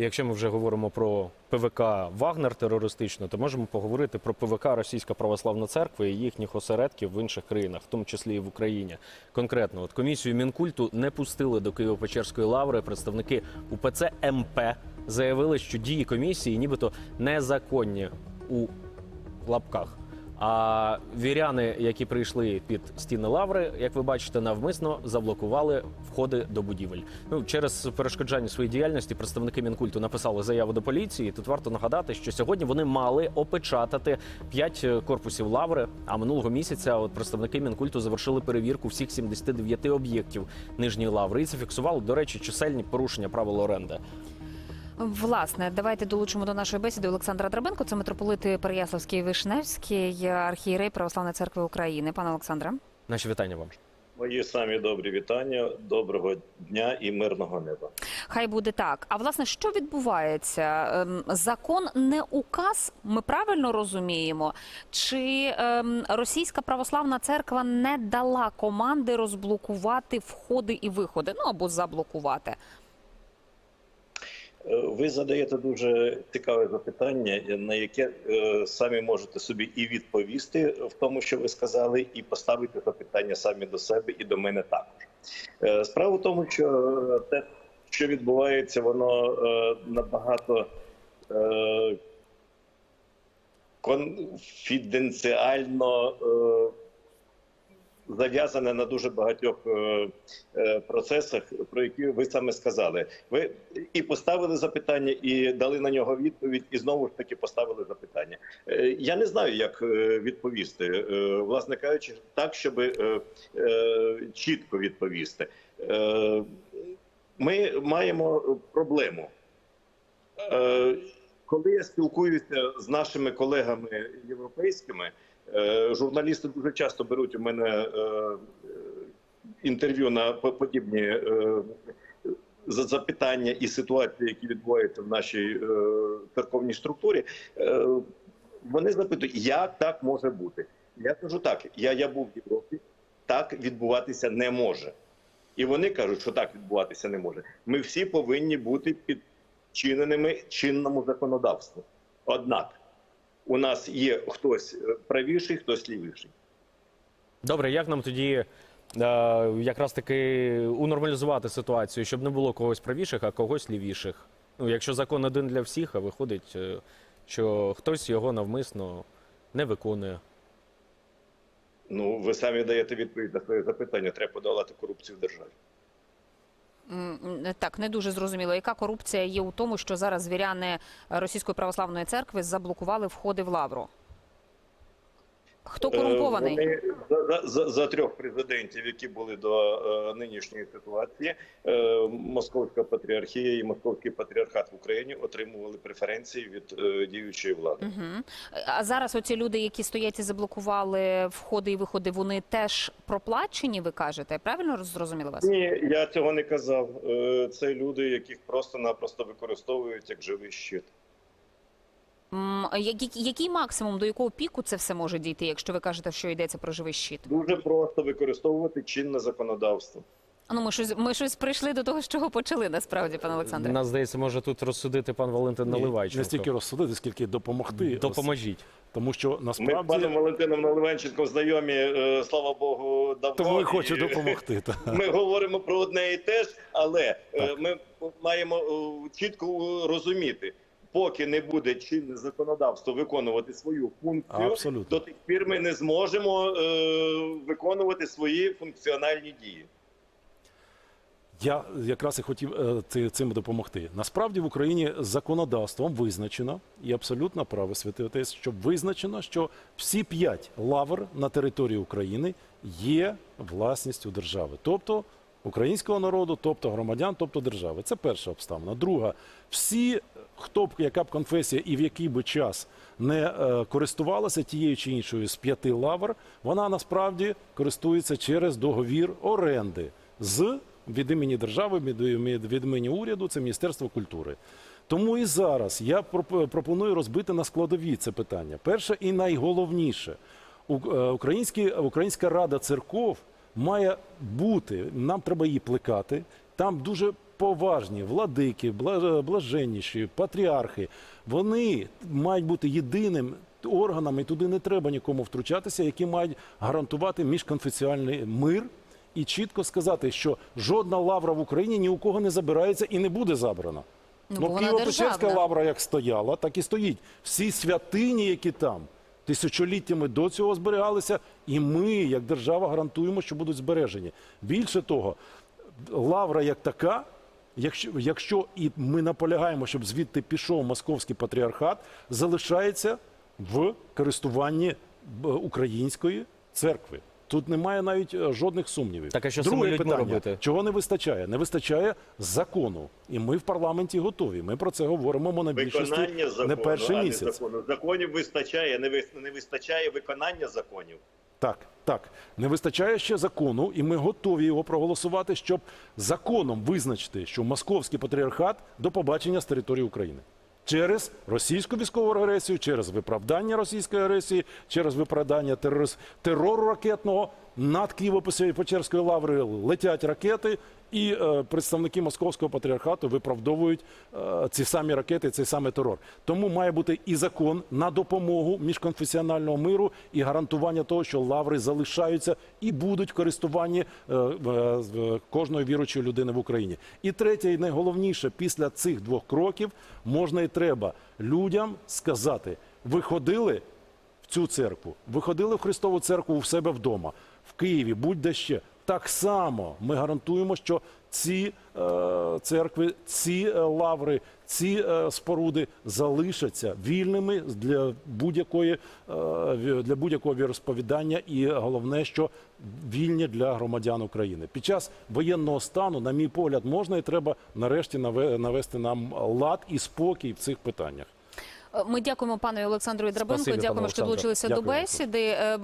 Якщо ми вже говоримо про ПВК Вагнер терористично, то можемо поговорити про ПВК Російська Православна Церква і їхніх осередків в інших країнах, в тому числі і в Україні. Конкретно, от комісію Мінкульту не пустили до Києво-Печерської лаври. Представники УПЦ МП заявили, що дії комісії нібито незаконні у лапках. А віряни, які прийшли під стіни лаври, як ви бачите, навмисно заблокували входи до будівель. Ну через перешкоджання своєї діяльності представники мінкульту написали заяву до поліції. Тут варто нагадати, що сьогодні вони мали опечатати п'ять корпусів лаври. А минулого місяця от представники мінкульту завершили перевірку всіх 79 об'єктів нижньої лаври і зафіксували, до речі, чисельні порушення правил оренди. Власне, давайте долучимо до нашої бесіди Олександра Драбенко. Це митрополит Переяславський Вишневський, архієрей Православної церкви України. Пане Олександре. Наші вітання вам. Мої самі добрі вітання, доброго дня і мирного неба. Хай буде так. А власне, що відбувається? Ем, Закон не указ. Ми правильно розуміємо? Чи ем, російська православна церква не дала команди розблокувати входи і виходи? Ну або заблокувати? Е, Ви задаєте дуже цікаве запитання, на яке е, самі можете собі і відповісти в тому, що ви сказали, і поставити запитання самі до себе і до мене також. Е, Справа в тому, що те, що відбувається, воно набагато конфіденціально зав'язане на дуже багатьох е, е, процесах, про які ви саме сказали. Ви і поставили запитання, і дали на нього відповідь, і знову ж таки поставили запитання. Е, Я не знаю, як відповісти, власне кажучи, так, щоб чітко відповісти. Ми маємо проблему. Коли я спілкуюся з нашими колегами європейськими, журналісти дуже часто беруть у мене е, е, інтерв'ю на подібні е, запитання і ситуації, які відбуваються в нашій е, церковній структурі. Е, Вони запитують, як так може бути. Я кажу так: я, я був в Європі, так відбуватися не може. І вони кажуть, що так відбуватися не може. Ми всі повинні бути підчиненими чинному законодавству. Однак у нас є хтось е, правіший, хтось лівіший. Добре, як нам тоді е, якраз таки унормалізувати ситуацію, щоб не було когось правіших, а когось лівіших? Ну, якщо закон один для всіх, а виходить, е, що хтось його навмисно не виконує. Ну, ви самі даєте відповідь на своє запитання. Треба подолати корупцію в державі. Так, не дуже зрозуміло, яка корупція є у тому, що зараз віряни Російської православної церкви заблокували входи в лавру. Хто Е, корумпований? Вони за, за, за, за трьох президентів, які були до е, нинішньої ситуації, е, Московська патріархія і Московський патріархат в Україні отримували преференції від е, діючої влади. Угу. А зараз оці люди, які стоять і заблокували входи і виходи, вони теж проплачені, ви кажете? Правильно зрозуміла вас? Ні, я цього не казав. Е, Це люди, яких просто-напросто використовують як живий щит. Який, максимум, до якого піку це все може дійти, якщо ви кажете, що йдеться про живий щит? Дуже просто використовувати чинне законодавство. Ну, ми щось, ми щось прийшли до того, з чого почали, насправді, пане Олександре. Нас здається, може тут розсудити пан Валентин Наливайченко. Не стільки розсудити, скільки допомогти. Допоможіть. Тому що Ми з насправді паном Валентином Наливенченком знайомі, е, слава Богу, давно. тому і хочу допомогти. та. Ми говоримо про одне і те ж, але е, Так. ми маємо е, чітко розуміти, поки не буде чинне законодавство виконувати свою функцію, Абсолютно. до тих пір ми не зможемо е, виконувати свої функціональні дії. Я якраз і хотів е, цим допомогти. Насправді в Україні законодавством визначено і абсолютно право святий отець, щоб визначено, що всі п'ять лавр на території України є власністю держави, тобто українського народу, тобто громадян, тобто держави. Це перша обставина. Друга, всі, хто б яка б конфесія і в який би час не е, користувалася тією чи іншою з п'яти лавр, вона насправді користується через договір оренди з від імені держави, від, імені уряду, це Міністерство культури. Тому і зараз я пропоную розбити на складові це питання. Перше і найголовніше, е, Українська рада церков бути, нам треба її плекати. Там дуже поважні владики, бла- блаженніші, патріархи, вони мають бути єдиним органом, і туди не треба нікому втручатися, які мають гарантувати міжконфесіональний мир і чітко сказати, що жодна лавра в Україні ні у кого не забирається і не буде забрана. Ну, бо Києво-Печерська лавра як стояла, так і стоїть. Всі святині, які там тисячоліттями до цього зберігалися, і ми, як держава, гарантуємо, що будуть збережені. Більше того, лавра як така. Якщо, якщо і ми наполягаємо, щоб звідти пішов московський патріархат, залишається в користуванні української церкви. Тут немає навіть е, жодних сумнівів. Так, а що Друге питання. робити? Чого не вистачає? Не вистачає закону. І ми в парламенті готові. Ми про це говоримо монобільшості Виконання закону, не перший а місяць. не закону. Законів вистачає, не ви- не вистачає виконання законів. Так, так. Не вистачає ще закону, і ми готові його проголосувати, щоб законом визначити, що московський патріархат до побачення з території України. Через російську військову агресію, через виправдання російської агресії, через виправдання терору ракетного над Києво-Печерською лаврою летять ракети, і е, представники московського патріархату виправдовують е, ці самі ракети, цей самий терор. Тому має бути і закон на допомогу міжконфесіонального миру і гарантування того, що лаври залишаються і будуть в користуванні е, кожної віруючої людини в Україні. І третє, і найголовніше, після цих двох кроків можна і треба людям сказати: ви ходили в цю церкву, ви ходили в Христову церкву у себе вдома, в Києві, будь-де ще. Так само ми гарантуємо, що ці е, церкви, ці е, лаври, ці е, споруди залишаться вільними для будь-якої е, для будь-якого віросповідання, і головне, що вільні для громадян України. Під час воєнного стану, на мій погляд, можна і треба нарешті наве- навести нам лад і спокій в цих питаннях. Ми дякуємо пану Олександру Драбенко. Пане Дякуємо, що долучилися до бесіди.